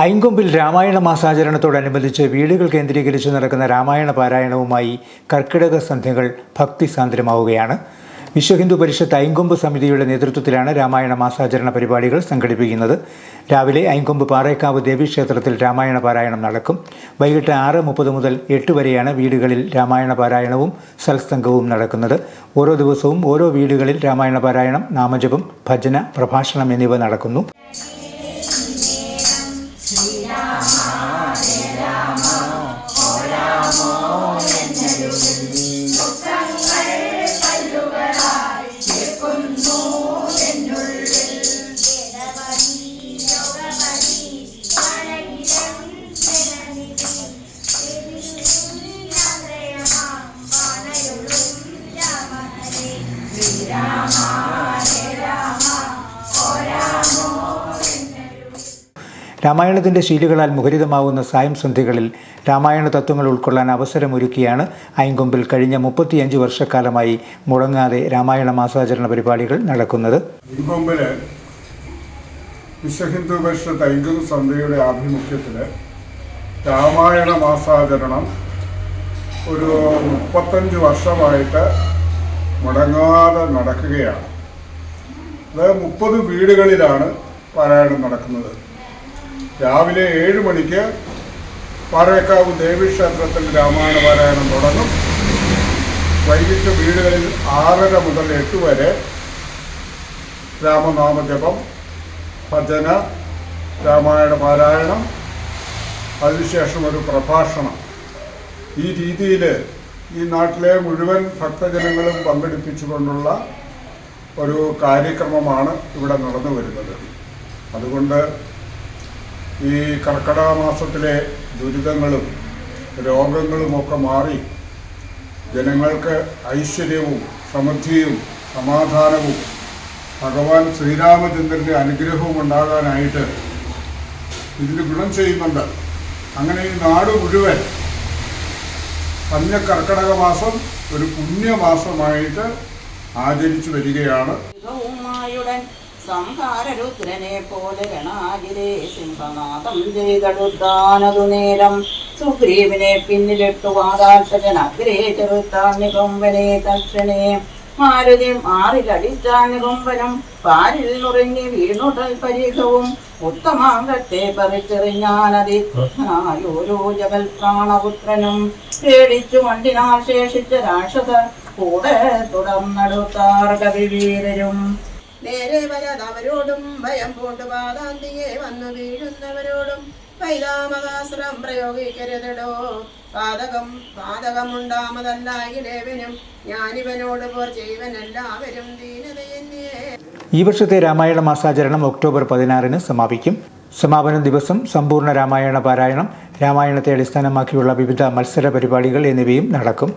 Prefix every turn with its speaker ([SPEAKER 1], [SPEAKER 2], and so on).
[SPEAKER 1] ഐങ്കൊമ്പിൽ രാമായണ മാസാചരണത്തോടനുബന്ധിച്ച് വീടുകൾ കേന്ദ്രീകരിച്ച് നടക്കുന്ന രാമായണ പാരായണവുമായി കർക്കിടക സന്ധ്യകൾ ഭക്തി ഭക്തിസാന്ദ്രമാവുകയാണ്. വിശ്വഹിന്ദു പരിഷത്ത് ഐങ്കൊമ്പ് സമിതിയുടെ നേതൃത്വത്തിലാണ് രാമായണ മാസാചരണ പരിപാടികൾ സംഘടിപ്പിക്കുന്നത്. രാവിലെ ഐങ്കൊമ്പ് പാറേക്കാവ് ദേവീക്ഷേത്രത്തിൽ രാമായണ പാരായണം നടക്കും. വൈകിട്ട് ആറ് മുപ്പത് മുതൽ എട്ട് വരെയാണ് വീടുകളിൽ രാമായണ പാരായണവും സൽസംഗവും നടക്കുന്നത്. ഓരോ ദിവസവും ഓരോ വീടുകളിൽ രാമായണ പാരായണം നാമജപം ഭജന പ്രഭാഷണം എന്നിവ നടക്കുന്നു. രാമായണത്തിന്റെ ശീലുകളാൽ മുഖരിതമാവുന്ന സായം സന്ധികളിൽ രാമായണ തത്വങ്ങൾ ഉൾക്കൊള്ളാൻ അവസരമൊരുക്കിയാണ് അയങ്കൊമ്പിൽ കഴിഞ്ഞ മുപ്പത്തിയഞ്ച് വർഷക്കാലമായി മുടങ്ങാതെ രാമായണ മാസാചരണ പരിപാടികൾ നടക്കുന്നത്.
[SPEAKER 2] വിശ്വഹിന്ദു ആഭിമുഖ്യത്തിൽ രാമായണ മാസാചരണം ഒരു മുപ്പത്തഞ്ച് വർഷമായിട്ട് മുടങ്ങാതെ നടക്കുകയാണ്. അത് മുപ്പത് വീടുകളിലാണ് പാരായണം നടക്കുന്നത്. രാവിലെ ഏഴ് മണിക്ക് പാറേക്കാവ് ദേവീക്ഷേത്രത്തിൽ രാമായണ പാരായണം തുടങ്ങും. വൈകിട്ട് വീടുകളിൽ ആറര മുതൽ എട്ട് വരെ രാമനാമജപം ഭജന രാമായണ പാരായണം അതിനുശേഷം ഒരു പ്രഭാഷണം. ഈ രീതിയിൽ ഈ നാട്ടിലെ മുഴുവൻ ഭക്തജനങ്ങളും പങ്കെടുപ്പിച്ചുകൊണ്ടുള്ള ഒരു കാര്യക്രമമാണ് ഇവിടെ നടന്നു വരുന്നത് അതുകൊണ്ട് ഈ കർക്കിടക മാസത്തിലെ ദുരിതങ്ങളും രോഗങ്ങളുമൊക്കെ മാറി ജനങ്ങൾക്ക് ഐശ്വര്യവും സമൃദ്ധിയും സമാധാനവും ഭഗവാൻ ശ്രീരാമചന്ദ്രന്റെ അനുഗ്രഹവും ഉണ്ടാകാനായിട്ട് ഇതിന് ഗുണം ചെയ്യുന്നുണ്ട്. അങ്ങനെ ഈ നാട് മുഴുവൻ കന്യ കർക്കടക മാസം ഒരു പുണ്യമാസമായിട്ട് ആചരിച്ചു വരികയാണ്.
[SPEAKER 3] സംഹാരരുദ്രനെ പോലെ രണാജിരെ സിംഹനാഥം ചെയ്തടുത്താനതു നേരം സുഗ്രീവിനെ പിന്നിലിട്ടു വാതാൽപ്പജൻ അഗ്രേ ചെറുത്താൻ നികുംബനെ തക്ഷണേ മാരുതി മാറിലടിച്ചാൻ നികുംബനും പാരിൽ നുറങ്ങി വീണുടൽ പരീക്ഷവും ഉത്തമാങ്കത്തെ പറിച്ചെറിഞ്ഞാനതി. കൃഷ്ണനായോരോ ജഗൽ പ്രാണപുത്രനും പേടിച്ചു വണ്ടിനാശേഷിച്ച രാക്ഷസർ കൂടെ തുടർന്നടുത്താർ കവിവീരരും
[SPEAKER 4] നേരെ വരാതവരോടും ഭയം പൂണ്ട് പാതാന്തിയെ വന്നു വീഴുന്നവരോടും പൈതാമകാസ്ത്രം പ്രയോഗിക്കരുതടോ. പാതകം പാതകമുണ്ടാമതല്ലായിലേവനും ഞാനിവനോട് പോർ ചെയ്വൻ എല്ലാവരും ദീനതയെന്നേ
[SPEAKER 1] ഈ വർഷത്തെ രാമായണ മാസാചരണം ഒക്ടോബർ പതിനാറിന് സമാപിക്കും. സമാപന ദിവസം സമ്പൂർണ രാമായണ പാരായണം രാമായണത്തെ അടിസ്ഥാനമാക്കിയുള്ള വിവിധ മത്സര പരിപാടികൾ എന്നിവയും നടക്കും.